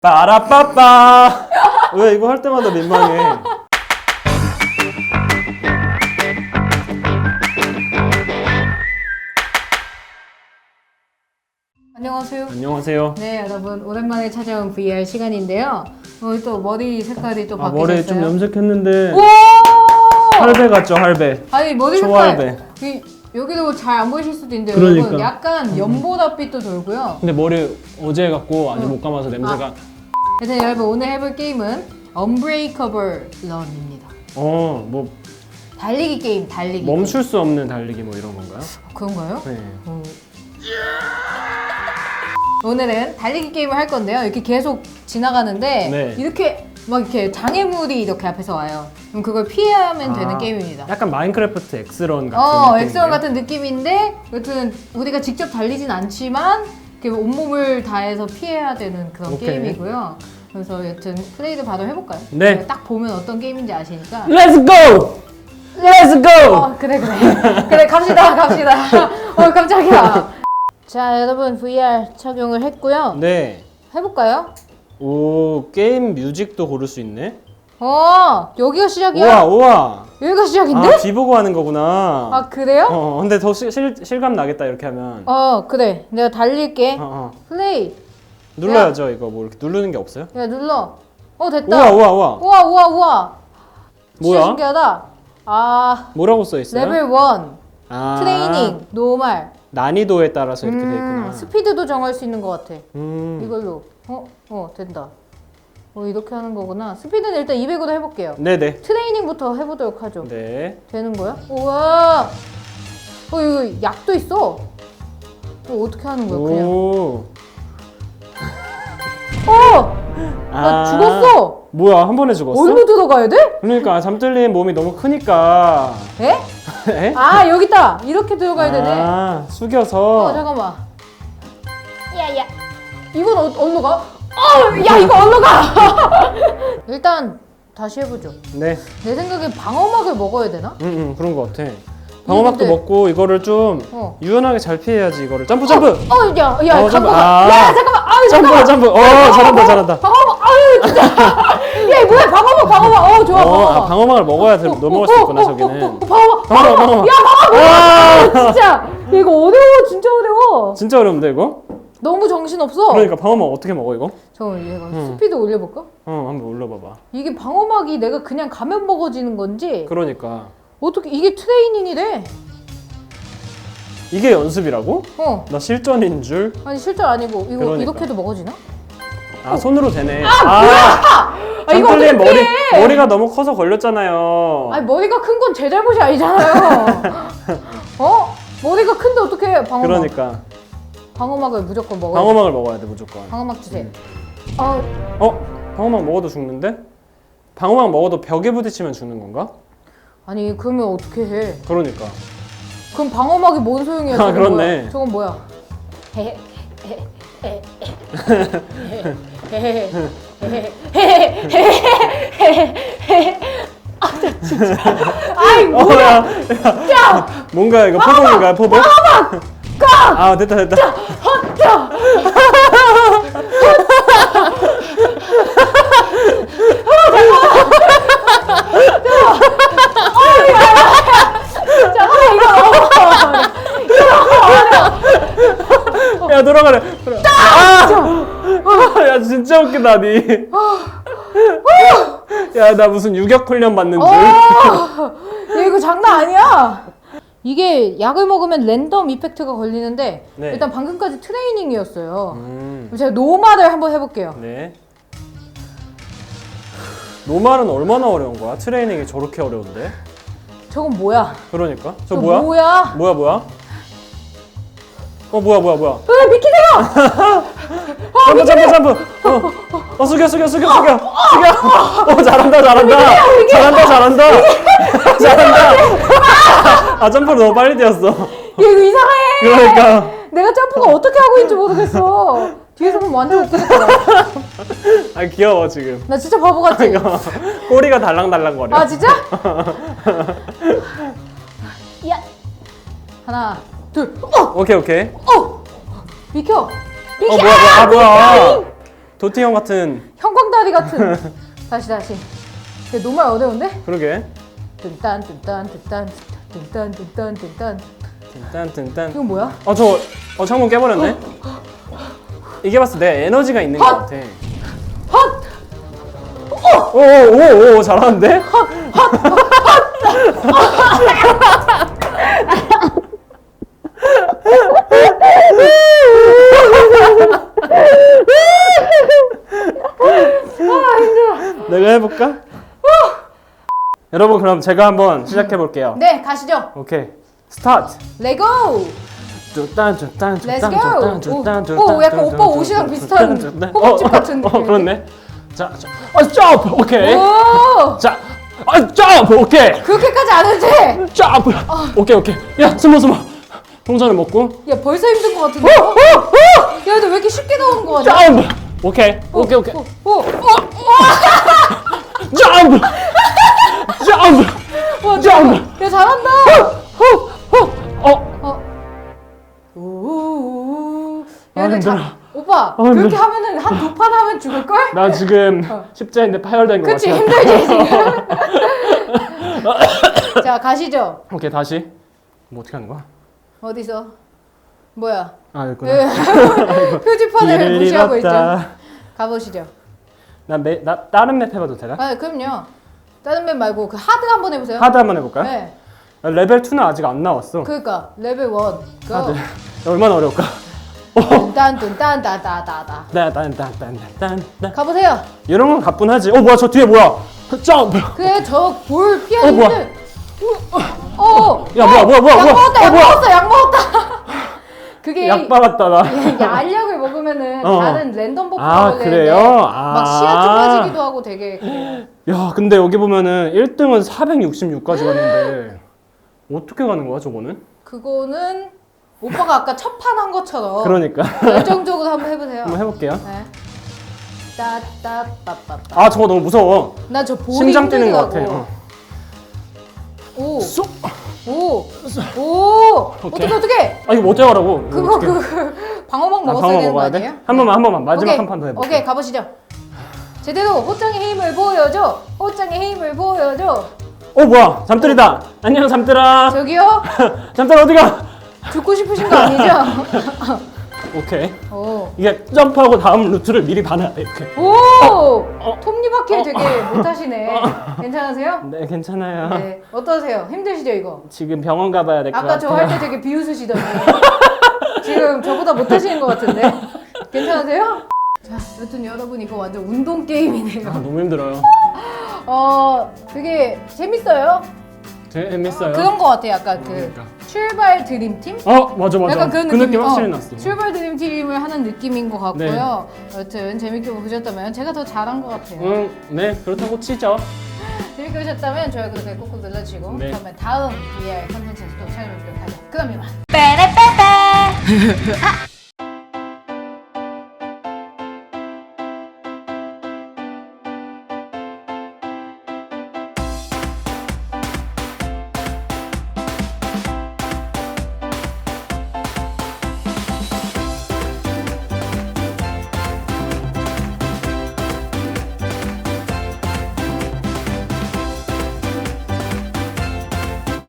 빠라빠빠 왜 이거 할 때마다 민망해 안녕하세요. 안녕하세요 네, 여러분 오랜만에 찾아온 VR 시간인데요. 오늘 또 머리 색깔이 또아 바뀌셨어요. 머리 좀 염색했는데 오! 할배 같죠 할배 아니 머리 색깔. 이, 여기도 잘 안 보이실 수도 있는데 그러니까. 여러분 약간 연보다빛도 돌고요. 근데 머리 어제 해갖고 아직 응. 못 감아서 냄새가 그래서 여러분 오늘 해볼 게임은 Unbreakable Run입니다. 어 뭐 달리기 게임, 달리기. 멈출 수 없는 달리기 뭐 이런 건가요? 게임. 그런가요? 네 어. 오늘은 달리기 게임을 할 건데요. 이렇게 계속 지나가는데 네. 이렇게 막 이렇게 장애물이 이렇게 앞에서 와요. 그럼 그걸 피하면 되는 아, 게임입니다. 약간 마인크래프트 엑스런 같은 어, 느낌이에요. 엑스런 같은 느낌인데 여튼 우리가 직접 달리진 않지만 이렇게 온몸을 다해서 피해야 되는 그런 오케이. 게임이고요. 그래서 여튼 플레이를 바로 해볼까요? 네. 딱 보면 어떤 게임인지 아시니까. Let's go! Let's go! 어, 그래 그래 그래 갑시다 갑시다. 어 깜짝이야. 자 여러분 VR 착용을 했고요. 네. 해볼까요? 오 게임 뮤직도 고를 수 있네. 어 여기가 시작이야? 우와 우와. 여기가 시작인데? 아 비 보고 하는 거구나. 아 그래요? 어 근데 더 실, 실, 실 감 나겠다 이렇게 하면. 어 그래 내가 달릴게. 어, 어. 플레이. 눌러야죠 이거 뭐 이렇게 누르는 게 없어요? 야 눌러. 어 됐다. 우와 우와 우와. 우와 우와 우와. 진짜 뭐야? 신기하다. 아 뭐라고 써 있어요? 레벨 1 아, 트레이닝 노말 난이도에 따라서 이렇게 돼 음, 있구나. 스피드도 정할 수 있는 것 같아. 음. 이걸로 어 어 된다. 어 이렇게 하는 거구나. 스피드는 일단 200으로 해볼게요. 네네. 트레이닝부터 해보도록 하죠. 네. 되는 거야? 우와. 어 이거 약도 있어. 어 어떻게 하는 거야 그냥? 오. 어! 나 아. 죽었어. 뭐야 한 번에 죽었어? 어디로 들어가야 돼? 그러니까 잠들린 몸이 너무 크니까. 에? 에? 아 여기 있다. 이렇게 들어가야 되네. 아, 어 숙여서. 잠깐만. 야야. 이건 어, 어디로 가? 어, 야 이거 어디로 가? 일단 다시 해보죠. 네. 내 생각에 방어막을 먹어야 되나? 응, 응, 그런 거 같아. 방어막도 근데- 먹고 이거를 좀 어. 유연하게 잘 피해야지 이거를. 점프, 점프. 어, 야, 야, 어, 점프. 잠깐만. 아. 야, 잠깐만. 아유, 점프, 잠깐만. 점프. 어, 잘한다, 잘한다. 방어막. 아유, 진짜. 야, 이거 뭐야? 방어막, 방어막. 어, 좋아. 어, 방어막. 아, 방어막을 먹어야 돼, 어, 넘어갈 어, 수 어, 있구나 어, 저기는. 어, 어, 방어막. 방어막, 방어막. 야, 방어막. 아! 진짜. 야, 이거 어려워. 진짜 어려워. 진짜 어려운데 이거? 너무 정신 없어. 그러니까 방어막 어떻게 먹어 이거? 잠깐만, 얘가 응. 스피드 올려볼까? 어, 한번 올려봐봐. 이게 방어막이 내가 그냥 가면 먹어지는 건지 그러니까 어떻게 이게 트레이닝이래? 이게 연습이라고? 어. 나 실전인 줄. 아니 실전 아니고 이거 그러니까. 이렇게도 먹어지나? 아 손으로 되네. 아, 아 이거 잠들린 어떻게? 머리 머리가 너무 커서 걸렸잖아요. 아니 머리가 큰 건 제 잘못이 아니잖아요. 어? 머리가 큰데 어떻게 해? 방어막. 그러니까 방어막을 무조건 먹어야 돼. 방어막을 먹어야 돼 무조건. 방어막 주세요. 아, 어? 방어막 먹어도 죽는데? 방어막 먹어도 벽에 부딪히면 죽는 건가? 아니 그러면 어떻게 해? 그러니까. 그럼 방어막이 뭔 소용이야? 아, 저건 그렇네. 뭐야? 저건 뭐야? 아이 어, 뭐야? 야, 야. 뭔가 이거 포복인가요 포복? 방어막! 아 됐다 됐다. 야 돌아가래. 돌아. 아! 야 진짜 웃기다 니. 야 나 무슨 유격 훈련 받는 줄. 어! 야, 이거 장난 아니야. 이게 약을 먹으면 랜덤 이펙트가 걸리는데 네. 일단 방금까지 트레이닝이었어요. 음. 그럼 제가 노말을 한번 해볼게요. 네. 노말은 얼마나 어려운 거야? 트레이닝이 저렇게 어려운데? 저건 뭐야? 그러니까. 저저 뭐야? 뭐야? 뭐야 뭐야? 어 뭐야 뭐야 뭐야? 왜 비키세요? 점프 점프 점프. 어, 어 숙여 숙여 숙여 숙여 숙여. 어 잘한다 잘한다 잘한다 잘한다 잘한다. 아 점프를 너무 빨리 뛰었어. 야, 이거 이상해. 그러니까 내가 점프가 어떻게 하고 있는지 모르겠어. 뒤에서 보면 완전 웃기겠다. 아 귀여워 지금. 나 진짜 바보 같지? 꼬리가 달랑달랑 거려. 아 진짜? 야 하나 둘 어! 오케이 오케이. 어! 비켜! 어 비켜! 뭐야 뭐야 아 뭐야. 도티 형 같은 형광다리 같은. 다시 다시. 이게 너무 어려운데? 그러게. 뜬딴 뜬딴 뜬딴 뜬딴 뜬딴 뜬딴. 딴딴딴. 이건 뭐야? 어, 저, 어, 창문 깨버렸네? 이게 봤을 때 내가 에너지가 있는 것 같아. 헛! 오, 오, 오, 오, 잘하는데? 내가 해볼까? 여러분 그럼 제가 한번 시작해 볼게요. 네, 가시죠. 오케이, 스타트. 레고! Let's go! 오, 오, 약간 오빠 옷이랑 비슷한 호흡집 같은 어, 어, 느낌. 그렇네. 자, 자, 아, 점프, 오케이. 오! 자, 아, 점프, 오케이. 그렇게까지 안 해도 돼! 점프, 오케이, 오케이. 야, 숨어, 숨어. 동전을 먹고. 야, 벌써 힘든 것 같은데? 어, 어, 어, 야, 근데 왜 이렇게 쉽게 나오는 거 같아? 점프. 오케이, 오케이, 오케이. 오, 오, 오, 점프, 점프, 오, 와, 점프. 야, 잘한다! 후, 후. 어, 어. 오, 아, 야, 근데 힘들어. 자, 오빠, 아, 그렇게 힘들어. 하면은 한 두 판 하면 죽을걸? 나 지금 십자인데 파열된 것 그치, 같아. 힘들지, 지금? 자, 가시죠. 오케이, 다시. 뭐 어떻게 하는 거야? 어디서? 뭐야? 아, 여기구나. 예. 표지판을 길을 무시하고 있죠. 잃었다. 가보시죠. 나, 매, 나 다른 맵 해봐도 되나? 아, 그럼요. 다른 맵 말고 그 하드 한번 해보세요. 하드 한번 해볼까요? 네. 레벨 2는 아직 안 나왔어. 그러니까 레벨 1. 하드. 고. 얼마나 어려울까? 딴딴 따다다다. 딴딴딴딴딴. 가보세요. 이런 건 가뿐하지. 어 뭐야 저 뒤에 뭐야? 점프. 그래 저볼 어, 피하기 뭐야? 힘들. 어. 야, 뭐야, 뭐야, 뭐야, 약 뭐야. 먹었다. 어, 약 뭐야. 먹었어. 약 먹었다. 그게 약 빨았다 나. 이게 알약을 먹으면은 어. 다른 랜덤 버프가 아, 그래요? 아. 막 씨앗 좁아지기도 하고 되게 그래요. 야 근데 여기 보면은 1등은 466까지 갔는데 어떻게 가는 거야 저거는? 그거는 오빠가 아까 첫 판 한 것처럼 그러니까 열정적으로 한번 해보세요. 한번 해볼게요. 네. 따따빠빠빠. 아 저거 너무 무서워. 나저 볼이 심장 뛰는 것 같아. 힘들더라고. 어. 오, 쏙. 오, 오. 오케이. 어떻게 어떻게? 아 이거 어떻게 하라고? 이거 그거 어떡해. 그 방어막 아, 먹었어야 방어 되는 거 먹어야 아니에요? 돼? 한 번만 한 번만 마지막 오케이. 한 판 더 해볼게. 오케이 가보시죠. 제대로 호짱의 힘을 보여줘. 호짱의 힘을 보여줘. 어 뭐야 잠들이다. 안녕 잠들아. 저기요. 잠들 어디가? 죽고 싶으신 거 아니죠? 오케이. 오. 이게 점프하고 다음 루트를 미리 봐놔야 돼 이렇게. 오! 어. 톱니바퀴 되게 못하시네. 괜찮으세요? 네 괜찮아요. 네. 어떠세요? 힘드시죠 이거? 지금 병원 가봐야 될 것 아까 같아요. 저 할 때 되게 비웃으시더니 지금 저보다 못하시는 것 같은데 괜찮으세요? 자, 여튼 여러분 이거 완전 운동 아, 게임이네요. 너무 힘들어요. 어, 되게 재밌어요. 재밌어요. 그런 것 같아, 약간 그 그러니까. 출발 드림팀? 어 맞아 맞아. 약간 그런 그 느낌 느낌, 확실히 어, 났어. 출발 드림팀을 하는 느낌인 것 같고요. 네. 여튼 재밌게 보셨다면 제가 더 잘한 것 같아요. 응, 네 그렇다고 치죠. 재밌게 보셨다면 좋아요, 구독, 꾹꾹 눌러주시고 네. 다음에 다음 VR 컨텐츠에서 또 찾아뵙도록 하죠. 그럼 이만. 빼레빼빼